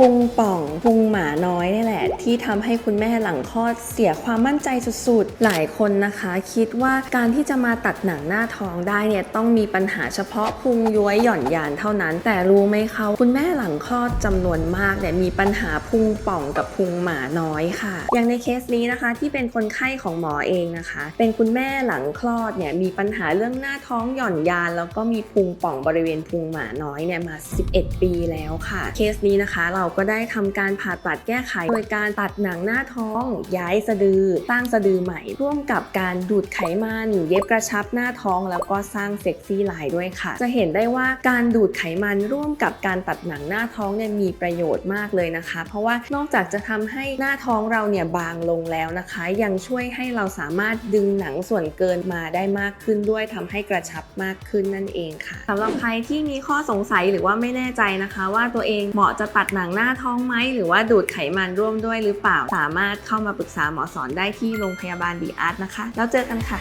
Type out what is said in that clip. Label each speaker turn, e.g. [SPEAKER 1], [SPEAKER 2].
[SPEAKER 1] พุงป่องพุงหมาน้อยนี่แหละ ที่ทำให้คุณแม่หลังคลอดเสียความมั่นใจสุดๆ หลายคนนะคะ คิดว่าการที่จะมาตัดหนังหน้าท้องได้เนี่ยต้องมีปัญหาเฉพาะพุงย้วยหย่อนยานเท่านั้น แต่รู้ไหมคะคุณแม่หลังคลอดจำนวนมากเนี่ยมีปัญหาพุงป่องกับพุงหมาน้อยค่ะ อย่างในเคสนี้นะคะที่เป็นคนไข้ของหมอเองนะคะ เป็นคุณแม่หลังคลอดเนี่ยมีปัญหาเรื่องหน้าท้องหย่อนยาน แล้วก็มีพุงป่องบริเวณพุงหมาน้อยเนี่ยมา 11 ปีแล้วค่ะ เคสนี้นะคะเราราก็ได้ทำการผ่าตัดแก้ไข โดยการตัดหนังหน้าท้อง ย้ายสะดือตั้งสะดือใหม่ ร่วมกับการดูดไขมัน เย็บกระชับหน้าท้อง แล้วก็สร้างเซ็กซี่ไลน์ด้วยค่ะ จะเห็นได้ว่าการดูดไขมันร่วมกับการตัดหนังหน้าท้องเนี่ยมีประโยชน์มากเลยนะคะ เพราะว่านอกจากจะทำให้หน้าท้องเราเนี่ยบางลงแล้วนะคะ ยังช่วยให้เราสามารถดึงหนังส่วนเกินมาได้มากขึ้นด้วยทำให้กระชับมากขึ้นนั่นเองค่ะสำหรับใครที่มีข้อสงสัยหรือว่าไม่แน่ใจนะคะ ว่าตัวเองเหมาะจะตัดหนังหน้าท้องไหมหรือว่าดูดไขมันร่วมด้วยหรือเปล่า สามารถเข้ามาปรึกษาหมอสอนได้ที่โรงพยาบาลดีอาร์ตนะคะ แล้วเจอกันค่ะ